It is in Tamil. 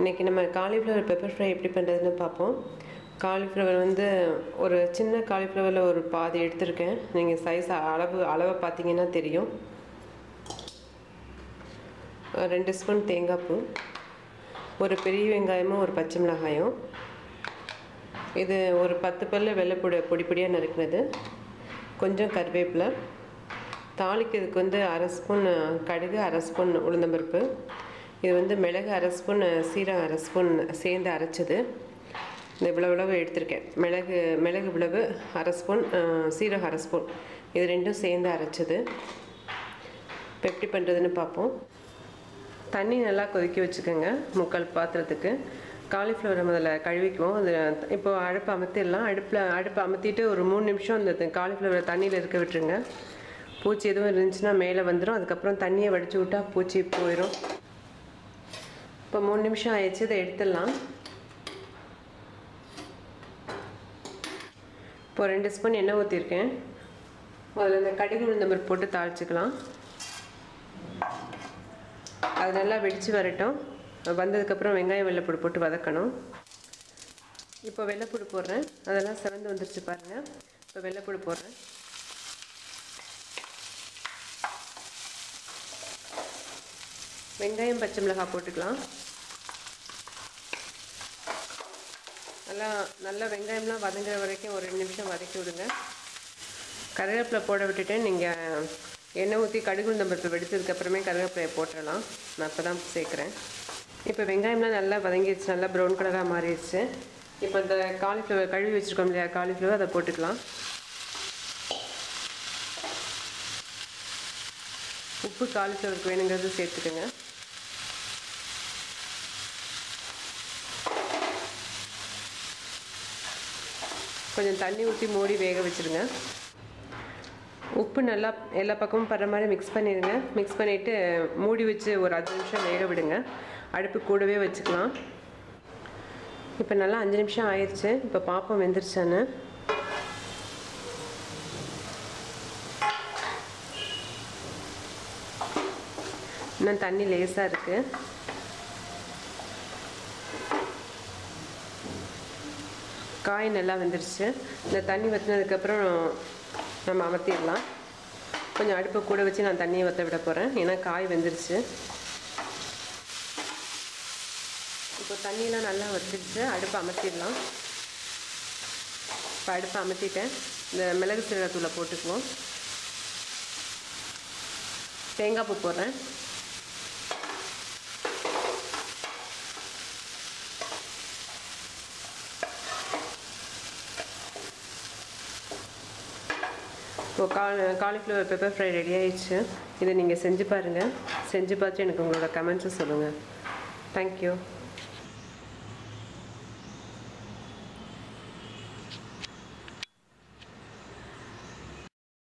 இன்றைக்கி நம்ம காலிஃப்ளவர் பெப்பர் ஃப்ரை எப்படி பண்ணுறதுன்னு பார்ப்போம். காலிஃப்ளவர் வந்து ஒரு சின்ன காலிஃப்ளவரில் ஒரு பாதி எடுத்திருக்கேன். நீங்கள் சைஸ் அளவு அளவை பார்த்தீங்கன்னா தெரியும். ரெண்டு ஸ்பூன் தேங்காய் பூ. ஒரு பெரிய வெங்காயமும் ஒரு பச்சை மிளகாயும். இது ஒரு பத்து பல்லு வெள்ளைப்பொடி பொடி பொடியாக நறுக்கினது. கொஞ்சம் கருவேப்பிலை. தாளிக்கிறதுக்கு வந்து அரை ஸ்பூன் கடுகு அரை ஸ்பூன் உளுந்தம்பருப்பு. இது வந்து மிளகு அரை ஸ்பூன் சீரகம் அரை ஸ்பூன் சேர்ந்து அரைச்சது. இந்த இவ்வளோ இவ்வளவு எடுத்திருக்கேன். மிளகு மிளகு இவ்வளவு அரை ஸ்பூன் சீரகம் அரை ஸ்பூன். இது ரெண்டும் சேர்ந்து அரைச்சது. இப்போ எப்படி பண்ணுறதுன்னு பார்ப்போம். தண்ணி நல்லா கொதிக்க வச்சுக்கோங்க முக்கால் பாத்திரத்துக்கு. காலிஃப்ளவரை முதல்ல கழுவிக்குவோம். அது இப்போ அடுப்பு அமர்த்திடலாம். அடுப்பில் அடுப்பை அமர்த்திட்டு ஒரு மூணு நிமிஷம் அந்த காலிஃப்ளவரை தண்ணியில் இருக்க விட்டுருங்க. பூச்சி எதுவும் இருந்துச்சுன்னா மேலே வந்துடும் அதுக்கப்புறம் தண்ணியை வடித்து விட்டால் பூச்சி போயிடும் இப்போ மூணு நிமிஷம் ஆயிடுச்சு இதை எடுத்துடலாம். இப்போ ரெண்டு ஸ்பூன் எண்ணெய் ஊற்றிருக்கேன் முதல்ல இந்த கடுகு உளுந்தம்பருப்பு போட்டு தாளிச்சுக்கலாம். அது நல்லா வெடித்து வரட்டும். வந்ததுக்கப்புறம் வெங்காயம் வெள்ளைப்பூடு போட்டு வதக்கணும். இப்போ வெள்ளைப்பூடு போடுறேன். அதெல்லாம் சிவந்து வந்துருச்சு பாருங்கள் இப்போ வெள்ளைப்பூடு போடுறேன். வெங்காயம் பச்சை மிளகாய் போட்டுக்கலாம். நல்லா நல்லா வெங்காயம்லாம் வதங்குற வரைக்கும் ஒரு ரெண்டு நிமிஷம் வதக்கி விடுங்க. கருவேப்பிலை போட விட்டுட்டு நீங்கள் எண்ணெய் ஊற்றி கடுகு உளுந்தம்பருப்பு வெடித்ததுக்கப்புறமே கருவேப்பிலையை போட்டுடலாம். நான் இப்போ தான் சேர்க்குறேன். இப்போ வெங்காயம்லாம் நல்லா வதங்கிடுச்சு நல்லா ப்ரௌன் கலராக மாறிடுச்சு. இப்போ இந்த காலிஃப்ளவர் கழுவி வச்சுருக்கோம் இல்லையா காலிஃப்ளவர் அதை போட்டுக்கலாம். உப்பு காலிஃப்ளவருக்கு வேணுங்கிறது சேர்த்துக்கோங்க. கொஞ்சம் தண்ணி ஊற்றி மூடி வேக வச்சுருங்க. உப்பு நல்லா எல்லா பக்கமும் படுற மாதிரி மிக்ஸ் பண்ணிடுங்க. மிக்ஸ் பண்ணிவிட்டு மூடி வச்சு ஒரு அஞ்சு நிமிஷம் வேக விடுங்க. அடுப்பு கூடவே வச்சுக்கலாம். இப்போ நல்லா அஞ்சு நிமிஷம் ஆயிடுச்சு இப்போ பாப்பம் வெந்துருச்சான்னு. இன்னும் தண்ணி லேசாக இருக்குது காய் நல்லா வெந்துருச்சு. இந்த தண்ணி வற்றினதுக்கப்புறம் நம்ம அமர்த்திடலாம். கொஞ்சம் அடுப்பை கூட வச்சு நான் தண்ணியை வற்ற விட போகிறேன் ஏன்னா காய் வெந்துருச்சு. இப்போ தண்ணியெலாம் நல்லா வற்றிடுச்சு அடுப்பை அமர்த்திடலாம். இப்போ அடுப்பை அமர்த்திட்டேன். இந்த மிளகு சீரகத்தூளை போட்டுக்குவோம். தேங்காய் பூ போடுறேன். ஸோ கால் காலிஃப்ளவர் பெப்பர் ஃப்ரை ரெடி ஆயிடுச்சு. இதை நீங்கள் செஞ்சு பாருங்கள் செஞ்சு பார்த்து எனக்கு உங்களோட கமெண்ட்ஸை சொல்லுங்கள் தேங்க்யூ